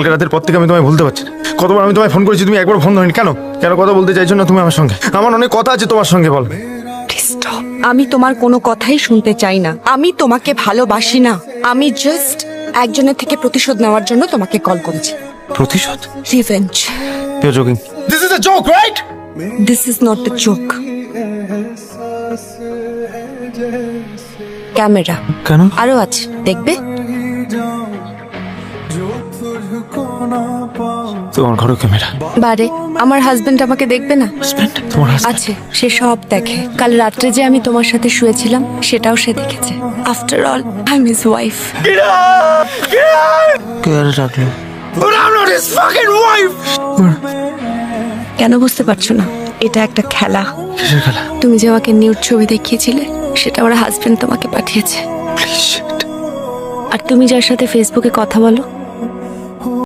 কালকে রাতের পর থেকে আমি তোমায় ভুলতে পারছি না। কতবার আমি তোমায় ফোন করেছি তুমি একবার ফোন ধরিনি। কেন? কেন কথা বলতে চাইছো না তুমি আমার সঙ্গে? আমার অনেক কথা আছে তোমার সঙ্গে বল। আমি তোমার কোনো কথাই শুনতে চাই না। আমি তোমাকে ভালোবাসি না। আমি জাস্ট একজনের থেকে প্রতিশোধ নেওয়ার জন্য তোমাকে কল করেছি। প্রতিশোধ? Revenge you joking this is a joke right this is not the joke camera কেন? আরও আছে। দেখবে? তোমার ঘরে ক্যামেরা। বারে আমার হাজবেন্ড আমাকে দেখবে না? তোমার আছে সে সব দেখে। কাল রাত্রে যে আমি তোমার সাথে শুয়েছিলাম সেটাও সে দেখেছে। After all I am his wife কে আরে ডাকলো But I'm not his fucking wife! কেন বুঝতে পারছ না? এটা একটা খেলা। খেলা? তুমি যে আমাকে নিউড ছবি দেখিয়েছিলে সেটা আমার হাজবেন্ড তোমাকে পাঠিয়েছে। আর তুমি যার সাথে ফেসবুকে কথা বলো